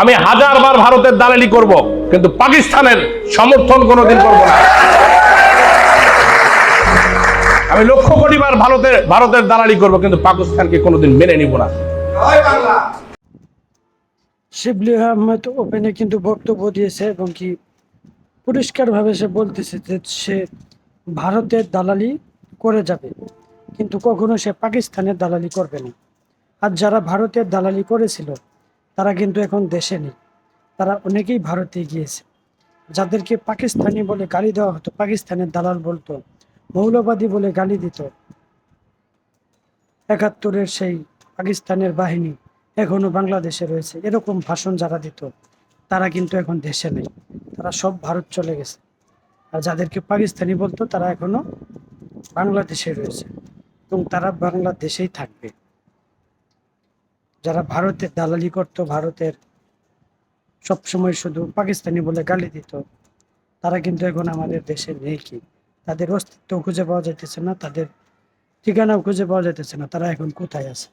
আমি হাজার বার ভারতের দালালি করব, কিন্তু পাকিস্তানের সমর্থন কোনোদিন করব না। আমি লক্ষ কোটি বার ভারতের ভারতের দালালি করব, কিন্তু পাকিস্তানকে কোনোদিন মেনে নিব না। শিবলি আহমেদ ওপেনে কিন্তু বক্তব্য দিয়েছে এবং কি পরিষ্কারভাবে সে বলতেছে যে সে ভারতের দালালি করে যাবে, কিন্তু কখনো সে পাকিস্তানের দালালি করবে না। আর যারা ভারতের দালালি করেছিল তারা কিন্তু এখন দেশে নেই। তারা অনেকেই ভারতে গিয়েছে। যাদেরকে পাকিস্তানি বলে গালি দেওয়া হতো, পাকিস্তানের দালাল বলতো, মৌলবাদী বলে গালি দিত। একাত্তরের সেই পাকিস্তানের বাহিনী এখনও বাংলাদেশে রয়েছে। এরকম ভাষণ যারা দিত, তারা কিন্তু এখন দেশে নেই। তারা সব ভারত চলে গেছে। আর যাদেরকে পাকিস্তানি বলতো, তারা এখনও বাংলাদেশে রয়েছে। এবং তারা বাংলাদেশেই থাকবে। যারা ভারতের দালালি করত, ভারতের সবসময় শুধু পাকিস্তানি বলে গালি দিত, তারা কিন্তু এখন আমাদের দেশে নেই কি? তাদের অস্তিত্ব খুঁজে পাওয়া যাইতেছে না, তাদের ঠিকানাও খুঁজে পাওয়া যাইতেছে না, তারা এখন কোথায় আছে?